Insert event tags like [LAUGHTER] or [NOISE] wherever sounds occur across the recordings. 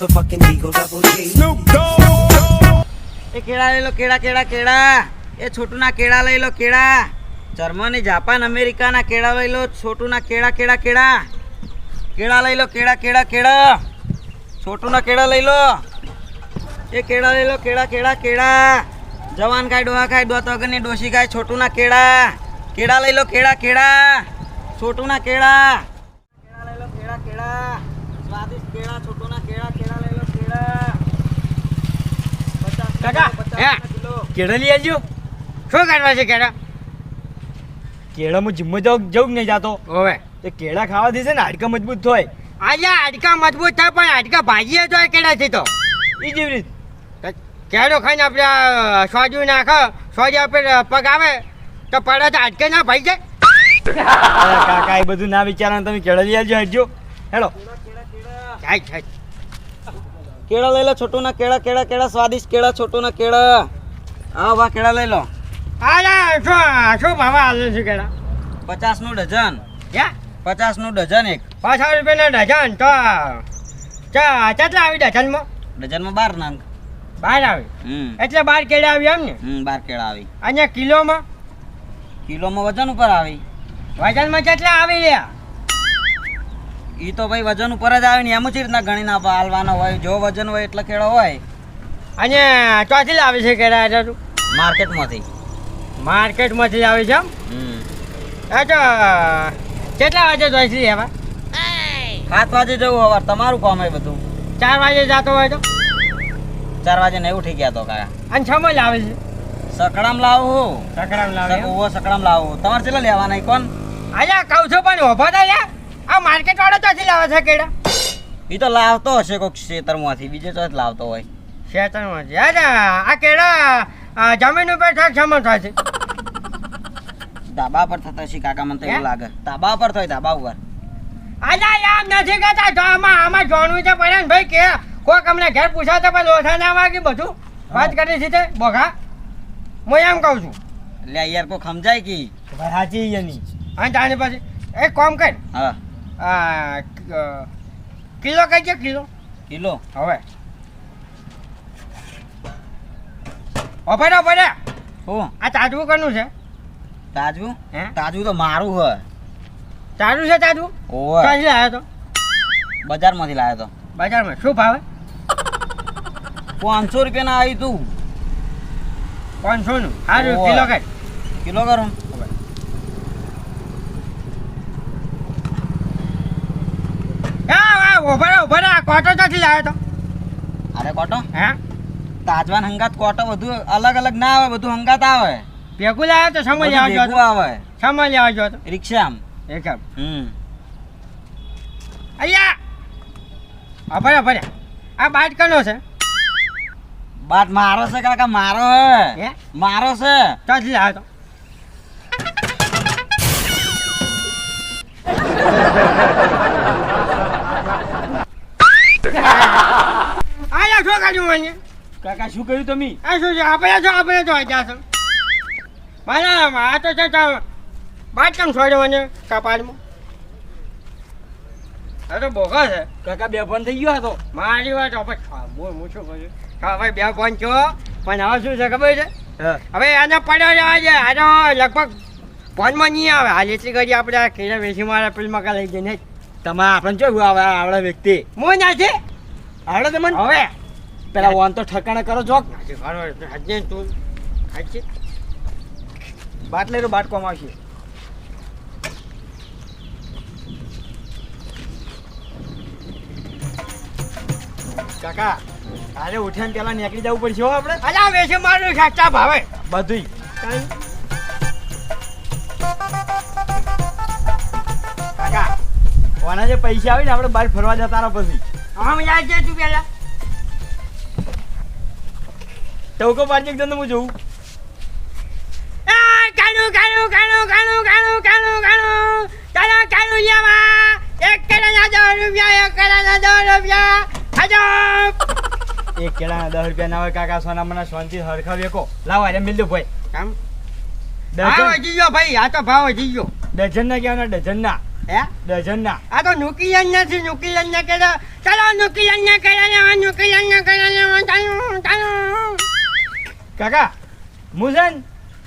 motherfucking Eagle Double G. એ કેળા લઈ લો કેળા કેળા કેળા. એ છોટુના કેળા લઈ લો કેળા. જર્મની જાપાન અમેરિકાના કેળા લઈ લો છોટુના કેળા કેળા કેળા. કેળા લઈ લો કેળા કેળા કેળા. છોટુના કેળા લઈ લો. એ કેળા લઈ લો કેળા કેળા કેળા. જવાન ખાય ડોહા ખાય દોત વગરની ડોશી ખાય છોટુના કેળા. કેળા લઈ લો કેળા કેળા. છોટુના કેળા. કેળા લઈ લો કેળા કેળા સ્વાદિષ્ટ કેળા છોટુના કેળા કેળા લઈ લો કેળા પચાસ કિલો, કાકા, હે? કેળા લઈ આવજો. શું કરવા છે કેળા? કેળામાં જીમ જવું જવું નહીં જાતો? હવે તે કેળા ખાવા દેશે ને હાડકા મજબૂત થાય. આજે હાડકા મજબૂત થાય પણ હાડકા ભાજીએ તો કેળાથી તો. એ જેવી રીત. કેળો ખાઈને આપણે સોજુ નાખો સોજુ આપણે પગ આવે તો પડે તો હાડકે ના ભાઈ જાય. કાકા એ બધું ના વિચારવાનું તમે કેળા લઈ આવજો હેડજો. હેડો. જાય જાય કેળા લઈ લો છોટુના કેળા કેળા કેળા સ્વાદિષ્ટ કેળા છોટુના કેળા. હા બા કેળા લઈ લો. અરે શું શું ભાવ આલે છે કેળા? પચાસનું ડઝન. પચાસનું ડઝન એક. પાછા રૂપિયાના ડઝન તો ચા કેટલા આવી ડઝનમાં? ડઝનમાં બાર નંગ. બાર આવી? એટલે બાર કેળા આવી એમ ને બાર કેળા આવી. અને કિલોમાં? કિલોમાં વજન ઉપર આવી. વજનમાં કેટલા આવી રહ્યા? ઈ તો ભાઈ વજન ઉપર જ આવે ને એમ જ રીતના ગણી ના હાલવાનો હોય જો વજન હોય એટલે કેળો હોય. અને ચોથી લાવે છે કેળા એટલે તું માર્કેટમાંથી. માર્કેટમાંથી લાવે છે એમ? એ તો કેટલા વાગે જોઈશી એવા સાત વાગે જવું હવે તમારું કામ હોય બધું. ચાર વાગે જતો હોય તો? ચાર વાગે ને ઉઠી ગયા તો કાકા. અને છમાં લાવે છે? સકડામ લાવું સકડામ લાવો? સકડામ લાવો તમારે ચેલા લેવાના કોણ? અલ્યા કહું છો પણ થા યાર આ માર્કેટ વાળો ચોથી લાવે છે કેળા? એ તો લાવતો હશે કોઈક ખેતરમાંથી બીજે ચોથ લાવતો હોય. શેતરમાંથી. અરે આ કેળા જમીન ઉપર થાય જમા થાય છે? ધાબા પર થતા છે કાકા મને તો એવું લાગે. ધાબા પર થાય ધાબા ઉપર. અલ્યા આમ નથી કહેતા. જો આમાં આમાં જોણવું છે પડે ભાઈ કે કોક અમને ઘેર પૂછાતો પણ ઓછા ના વાગે બધું. વાત કરી છે તે બોઘા. હું એમ કહું છું. એટલે યાર કોઈ સમજાય કે? સાચી એની હા જાણે પછી. એક કામ કર. હા. આ કિલો કઈ છે કિલો? કિલો. હવે. ઓફરે હું? આ તાજવું કરનું છે? તાજવું? હે? તાજવું તો મારું હોય. તાજું છે તાજવું? ઓવે ક્યાંથી લાવ્યો તો? બજારમાંથી લાવ્યો તો. બજારમાં. શું ભાવે? પાંચસો રૂપિયાના આવી તું. પાંચસો નું સારું કિલો કઈ કિલો કરું. હા હા ઓફરે ઓફરે આ કોટો ક્યાંથી લાવ્યો તો? અરે કોટો? હે? તાજવાન હંગાત કોટો બધું અલગ અલગ ના આવે બધું હંગાત આવે. ભેગું લાવ્યો તો સમજ આવજો તો. આવે. સમજ આવજો તો. રિક્ષામ. એકમ હમ. અહીંયા! અભરે અભરે આ બાટ કનો છે? બાટ મારો છે કાકા મારો હે? મારો છે. ક્યાંથી લાવ્યો તો? આયા [LAUGHS] શું કાઢ્યું મને? કાકા શું કહ્યું તમે? આ શું છે? આપણે છો આપણે છો આજા છો મારા આ તો છે તો કેમ છોડ્યો મને કપાળમાં? આ તો બોગા છે. કાકા બે ફોન થઈ ગયો હતો. મારી વાત હવે હું હું શું કહું હા ભાઈ બે ફોન છો. પણ હવે શું છે ખબર છે? હવે આને પડ્યો જવા છે આનો લગભગ ફોનમાં નહીં આવે. હાલ એટલી કરી આપણે કીડા વેચી મારા ફિલ્મમાં કા લઈ જઈને. તમારે આપણે જોયું આવે આવડા વ્યક્તિ. હું છે? આવડે તમને? હવે. પેલા વન તો ઠકાણે કરો જોક. નથી તું હજે બાટલે તો. બાટ કોમ આવશે. કાકા કાલે ઉઠ્યા પેલા નીકળી જવું પડશે હો આપણે. અલા વેસે મારું સાચા ભાવે. બધુંય. કાકા ઓના જે પૈસા આવે ને આપણે બહાર ફરવા જતા રહો પછી. આમ યાદ છે તું પેલા. ટવકો પાડજે એકદમ હું જોઉં કાણું કાણું કાણું કાણું કાણું કાણું કાણું ચાલો કાણું લેવા એક કરાના દસ રૂપિયા એક કરાના દસ રૂપિયા હજો એક કેળાના દસ રૂપિયા ના હોય કાકા સોના મને શાંતિ હરખા વેકો લાવો અરે મિલ ભાઈ કામ ભાવ વધી ગયો ભાઈ આ તો ભાવ વધી ગયો ડઝન ના કહેવાના ડઝન ના હે ડઝન ના આ તો ન્યુક્લિયર નથી ન્યુક્લિયર ના કેળા ચાલો ન્યુક્લિયર ના કેળા લેવા ન્યુક્લિયર ના લેવા ચાલો ચાલો કાકા હું છે ને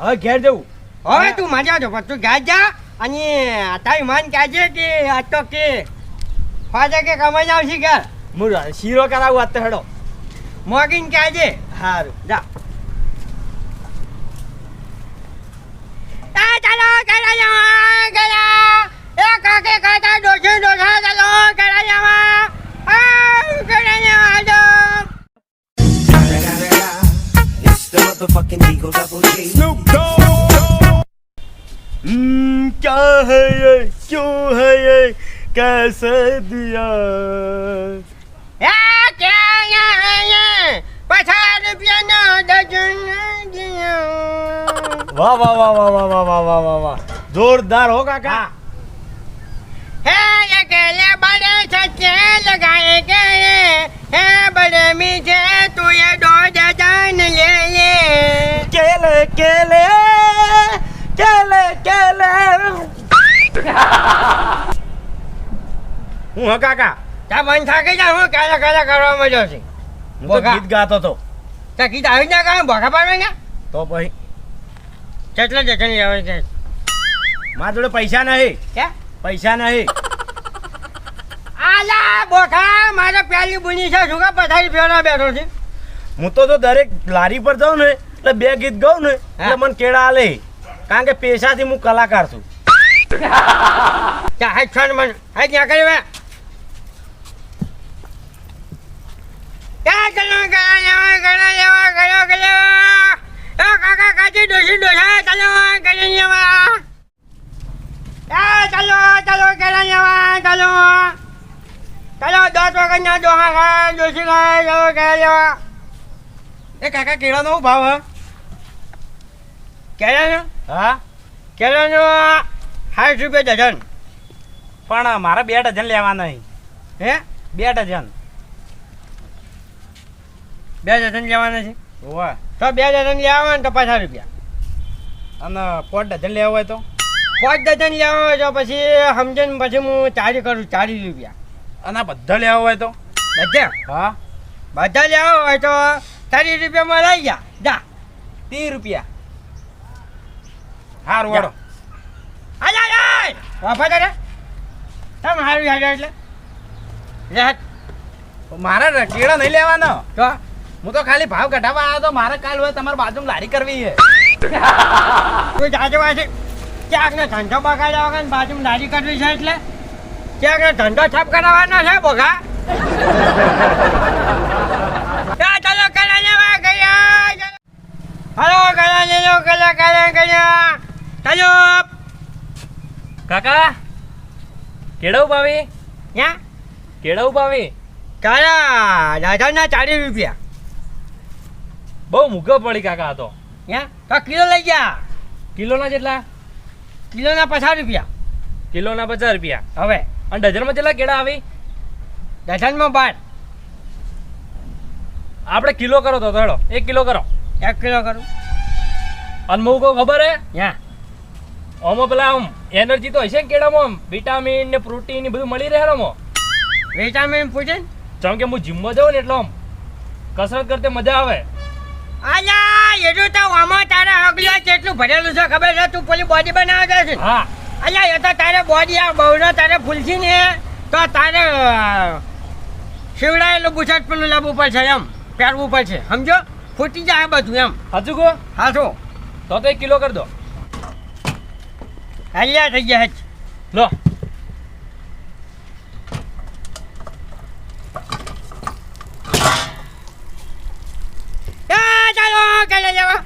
હવે ઘેર જવું હવે તું મજા જો તું ઘેર જા અને તારી મન કહેજે કે આ તો કે ફાજા કે કમાઈને આવશે ઘર. હું શીરો કરાવું આ તો હેડો. મોગીન કહેજે. સારું જા. ચાલો ચાલો લેવા કેળા એ કાકે કાકા ડોસે ડોસા ચાલો ચાલો લેવા આ ચાલો લેવા motherfucking Eagle Double G. Snoop Dogg. Hmm, क्या है ये क्यों है ये कैसे दिया या क्या या ये पचास रुपया ना दर्जन दिया वाह वाह वाह वाह वाह वाह वाह वाह वाह जोरदार हो काका है ये केले હું હા કાકા? તા મન થાકી જા હું કાયા કાયા કરવા મળ્યો છે? બોગા. ગીત ગાતો તો. તા ગીત આવી ના કામ ભોખા પાડવા ને તો પછી? કેટલા ડઝન આવે છે. મારા જોડે પૈસા નહીં. કે? પૈસા નહીં. આલા બોખા મારે પેલી બુની છે શું કા પથારી ફેરા બેઠો છે? હું તો જો દરેક લારી પર જાઉં ને એટલે બે ગીત ગાઉં ને એટલે મને કેળા આલે. કારણ કે પેશાથી હું કલાકાર છું. જા હાથ છોડ મને. હાઈ ત્યાં કરી એ કાકા કેળાનો શું ભાવ હા કેળાનો હા કેળાનો સાઠ રૂપિયા ડઝન પણ મારે બે ડઝન લેવાના હે બે ડઝન બે ડઝન લેવાના છે. ઓવા તો બે ડઝન લેવા ને તો પચાસ રૂપિયા. અને પાંચ ડઝન લેવા હોય તો? પાંચ ડઝન લેવા હોય તો પછી સમજણ પછી હું ચારી કરું ચાલીસ રૂપિયા. અને બધા લેવા હોય તો? બધા? હા. બધા લેવા હોય તો ચાલીસ રૂપિયામાં લઈ જા. જા. ત્રીસ રૂપિયા. સારું વાળો તમે સારું એટલે. મારા મારે કેળા નહીં લેવાનો. તો? હું તો ખાલી ભાવ ઘટાડવા આવ્યો તો મારે કાલ હોય તમારે બાજુમાં લારી કરવી છે. તું જાજો વાંચી ક્યાંક ને ધંધો બગાડ્યા વગર બાજુમાં લારી કરવી છે એટલે ક્યાંક ને ધંધો છાપ કરાવવાનો છે બોગા [LAUGHS] ચાલો કેળવ ગયા ચાલો. હલો કલા લેલો કલા કલા કલા ચાલો કાકા કેળા ઉભાવી ક્યાં કેળા ઉભાવી કાલા દાદાના ચાલીસ રૂપિયા બહુ મૂકો પડી કાકા તો. તો કિલો લઈ ગયા. કિલોના જેટલા? કિલોના પચાસ રૂપિયા. કિલોના પચાસ રૂપિયા. હવે. અને ડઝનમાં કેટલા કેળા આવી? ડઝનમાં બાર. આપણે કિલો કરો તો હેડો. એક કિલો કરો. એક કિલો કરું. અને હું કહું ખબર હે? ક્યાં આમાં પેલા આમ એનર્જી તો હશે ને કેળામાં આમ? વિટામિન ને પ્રોટીન ને બધું મળી રહે આમાં. વિટામિન પૂછે ને? જેમ કે હું જીમમાં જાઉં ને એટલે આમ કસરત કરતે મજા આવે. અલ્યા એટલું તો આમાં તારે અગલો કેટલું ભરેલું છે ખબર છે? તું પેલી બોડી બનાવે છે? હા. અલ્યા એ તો તારે બોડી આ બહુનો તારે ફૂલશી ને તો તારે શિવડાયેલું બુશર્ટ પેલું લાવવું પડશે એમ પહેરવું પડશે સમજો? ફૂટી જાય બધું એમ. સાચું કહો? હા શું તો તો એક કિલો કરી દો. અલ્યા થઈ ગયા લો એ ચાલો કાલે જવા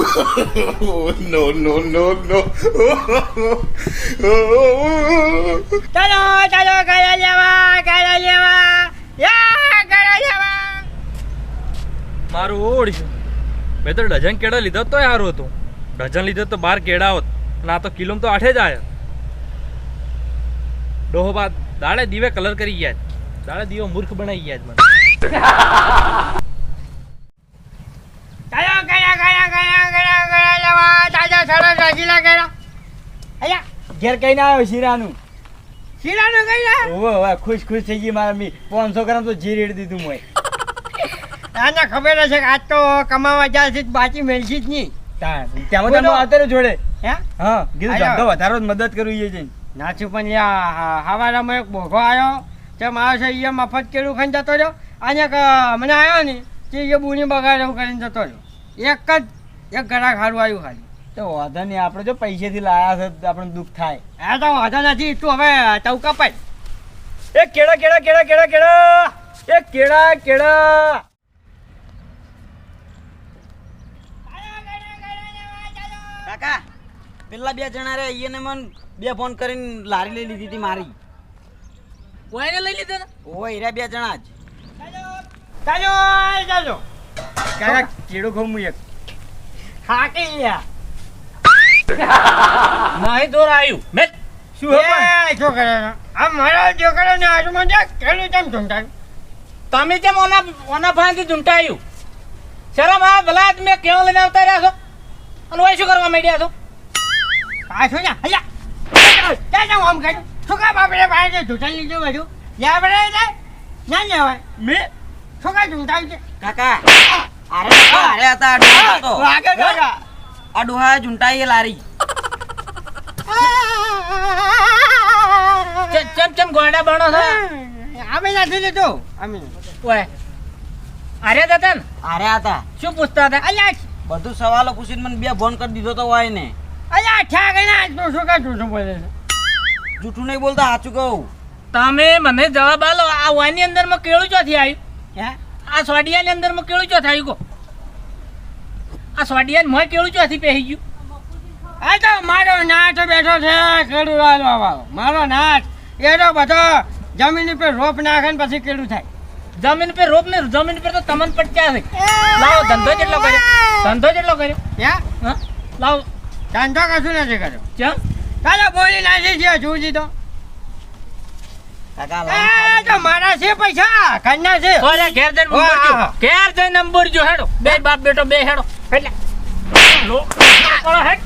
Oh, no, no, no, no. ચાલો ચાલો કાલે જવા કાલે જવા યા કાલે જવા મારું ઓળખ્યું મેં તો ડઝન કેળા લીધો તો સારું હતું. ડઝન લીધો તો બાર કેળા હોત. અને આ તો કિલો તો આઠે જ આવ્યા ડોહો બાદ દાડે દીવે કલર કરી ગયા છે. દાડે દીવો મૂર્ખ બનાવી ગયા છે મને. ચાલો કર્યા. અલ્યા. ઘેર કઈ ના આવ્યો શીરાનું. શીરાનું કઈ ના ઓવે ઓવે ખુશ ખુશ થઈ ગઈ મારા મી. પાંચસો ગ્રામ તો રેડી દીધું મોય ના ખબર છે કે આજ તો કમાવા છે બાકી મેળશી જ નહીં. ત્યાં તમે જોડે. હે? હા કીધું ધંધો વધારો જ મદદ કરું એ જઈને નાચું પણ હવારામાં એક ભોગો આવ્યો. તે મારો છે એ મફત કેળું ખાઈને જતો રહ્યો. અને મને આવ્યો ને તે એ બુની બગાડ એવું કરીને જતો રહ્યો. એક જ એક ઘરાક સારું આવ્યું ખાલી. તો વાંધો નહીં આપણે જો પૈસેથી લાયા છે આપણને દુઃખ થાય. હા તો વાંધો નથી તું હવે ચૌકા પાય એ કેળા કેળા કેળા કેળા કેળા. એ કેળા કેળા. કાકા પેલા બે જણા રે એને મન બે ફોન કરીને લારી લઈ લીધી હતી મારી. કોઈને લઈ લીધા ને? ઓય હીરા બે જણા જ. ચાલો ચાલો. કાકા કેળું ખાઉં હા એક. ખાકી લ્યા નહીં દોર આવ્યું મેં શું હે? છોકરા આ મારા છોકરા ને આજમાં જા કેમ ચૂંટાયું તમે કેમ ઓના ઓના ભાંથી ઝૂંટાયું શરમ આ ભલા મેં કેવો લઈને આવતા રહ્યા છો? અને ઓય શું કરવા માંડ્યા છો? પાછો જા હલ્યા! ત્યાં જાઉં આમ કર્યું? છોકરા બાપરે પાસે ચૂંટાઈ લીધું બધું? યા બરાબર જાય ના લેવાય મેં? છોકરા ચૂંટાયું છે? કાકા અરે અરે હતા આ ડોહા હતો. કાકા આ ડોહા ઝૂંટાઈ લારી. ચમ ચમ ગોડા બનો છો? અમે નથી લીધું અમે. ઓય. અરે દાદા ને અરે હતા. શું પૂછતા હતા? અલ્યા બધું સવાલો પૂછીને મને બે ફોન કરી દીધો તો હોય ને. અલ્યા ઠા ગઈ ના તું શું કા જૂઠું બોલે જૂઠું નહીં બોલતા સાચું કહું. તમે મને જવાબ આલો. આ વાયની અંદરમાં કેળું ચોથી આવ્યું? હે? આ સોડિયાની અંદરમાં કેળું ચોથ આવ્યું કો આ સોડિયન મોય કેળું ચોથી પહેરી ગયું. આ તો મારો નાથ બેઠો છે ખેડૂત વાળો મારો નાથ. એ તો બધો જમીન ઉપર રોપ નાખે ને પછી કેળું થાય. જમીન પર રોપ ને જમીન પર તો તમને પડ્યા છે? લાવો ધંધો જેટલો કર્યો. ધંધો જેટલો કર્યો. ક્યાં? હા? લાવો. ધંધો કશું નથી કર્યો. ચમ ચાલો બોલી નાખી છે જોજી તો કાકા એ મારા છે પૈસા. કન્યા છે. ઘેર જઈને નંબર જો હેડો. બે બાપ બેટો બે હેડો. એટલે લો કરો હેડ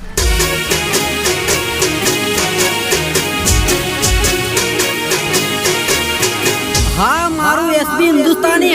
હા મારું એસબી હિન્દુસ્તાની